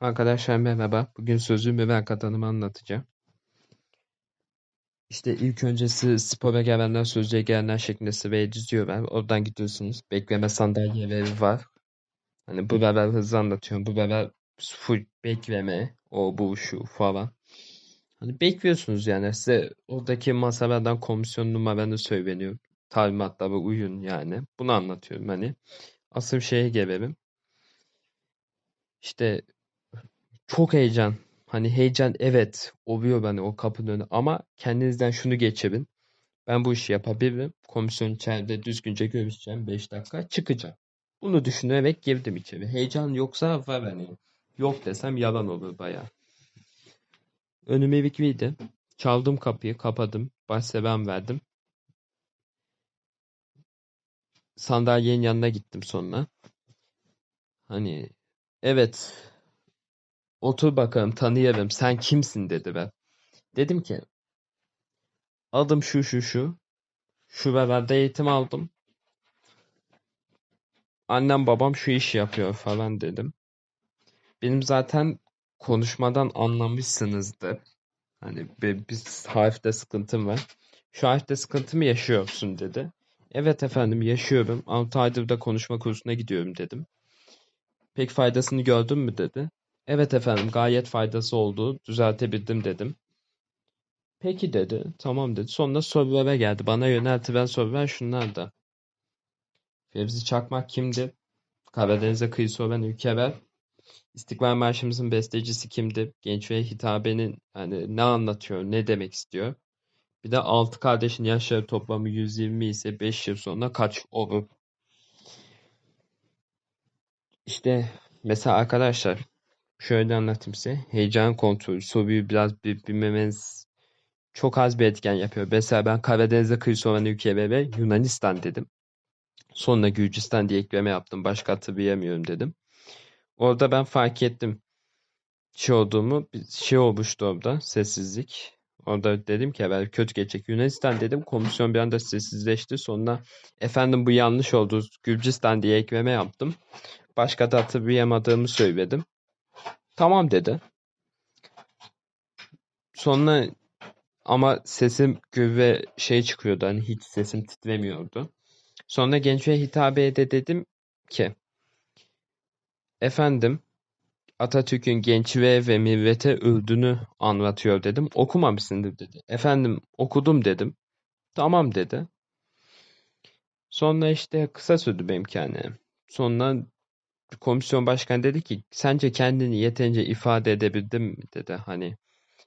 Arkadaşlar merhaba. Bugün sözlü mülakat hanımı anlatacağım. İşte ilk öncesi spora gelenler, sözlüğe gelenler şeklinde sıraya diziyorlar. Oradan gidiyorsunuz. Bekleme sandalyeleri var. Hani bu beraber hızlı anlatıyorum. Bu beraber full bekleme, o bu şu falan. Hani bekliyorsunuz yani. Size oradaki masalardan komisyon numaranı söyleniyor. Talimatlara uyun yani. Bunu anlatıyorum hani. Asıl şeye gelelim. İşte çok heyecan. Hani heyecan evet oluyor bana o kapının önü ama kendinizden şunu geçirin. Ben bu işi yapabilirim. Komisyon içeride düzgünce görüşeceğim. 5 dakika çıkacağım. Bunu düşünerek girdim içeri. Heyecan yoksa var hani. Yok desem yalan olur baya. Önüme bir Çaldım kapıyı, kapadım. Baş verdim. Sandalyenin yanına gittim sonra. Hani evet Otur bakalım tanıyalım sen kimsin dedi ben. Dedim ki adım şu şu şu. Şu beberde eğitim aldım. Annem babam şu işi yapıyor falan dedim. Benim zaten konuşmadan anlamışsınızdır. Hani bir, bir harfte sıkıntım var. Şu harfte sıkıntımı yaşıyorsun dedi. Evet efendim yaşıyorum. 6 aydır da konuşma kursuna gidiyorum dedim. Pek faydasını gördün mü dedi. Evet efendim gayet faydası oldu. Düzeltebildim dedim. Peki dedi. Tamam dedi. Sonra sorulara geldi. Bana yöneltilen sorular şunlar da. Fevzi Çakmak kimdi? Karadeniz'e kıyısı olan ülkeler. İstiklal Marşımızın bestecisi kimdi? Genç ve hitabenin hani ne anlatıyor, ne demek istiyor? Bir de altı kardeşin yaşları toplamı 120 ise 5 yıl sonra kaç olur? İşte mesela arkadaşlar Şöyle anlatayım size. Heyecan kontrolü, soruyu biraz bilmemeniz çok az bir etken yapıyor. Mesela ben Karadeniz'de kıyısı olan ülke ve Yunanistan dedim. Sonra Gürcistan diye ekleme yaptım. Başka hatırlayamıyorum dedim. Orada ben fark ettim şey olduğumu. Şey olmuştu orada. Sessizlik. Orada dedim ki ben kötü geçecek. Yunanistan dedim. Komisyon bir anda sessizleşti. Sonra efendim bu yanlış oldu. Gürcistan diye ekleme yaptım. Başka da hatırlayamadığımı söyledim. Tamam dedi. Sonra ama sesim ve şey çıkıyordu hani hiç sesim titremiyordu. Sonra gençliğe hitabe de dedim ki efendim Atatürk'ün gençliğe ve millete öldüğünü anlatıyor dedim. Okumamışsındır dedi. Efendim okudum dedim. Tamam dedi. Sonra işte kısa sürdü benimki hani. Sonra komisyon başkanı dedi ki sence kendini yeterince ifade edebildin mi dedi hani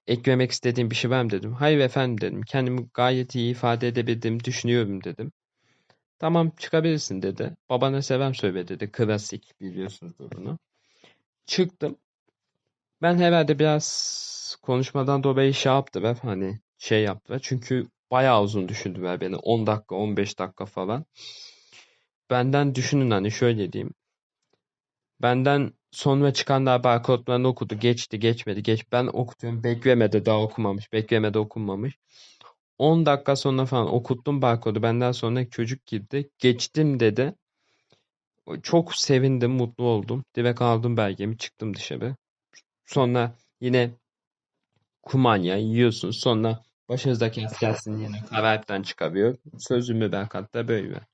eklemek istediğim bir şey var mı dedim. Hayır efendim dedim. Kendimi gayet iyi ifade edebildiğimi düşünüyorum dedim. Tamam çıkabilirsin dedi. Babana seven söyle dedi. Klasik biliyorsunuz bunu. Çıktım. Ben herhalde biraz konuşmadan dolayı şey yaptılar. Hani şey yaptılar. Çünkü bayağı uzun düşündüler beni. 10 dakika 15 dakika falan. Benden düşünün hani şöyle diyeyim. Benden sonra çıkanlar barkodlarını okudu. Geçti, geçmedi, geç. Ben okutuyorum. Beklemedi, daha okumamış. Beklemedi, okunmamış. 10 dakika sonra falan okuttum barkodu. Benden sonra çocuk girdi. Geçtim dedi. Çok sevindim, mutlu oldum. Direkt aldım belgemi, çıktım dışarı. Sonra yine kumanya yiyorsun. Sonra başınızdaki askersin yine kaverpten çıkarıyor. Sözümü ben katta böyle.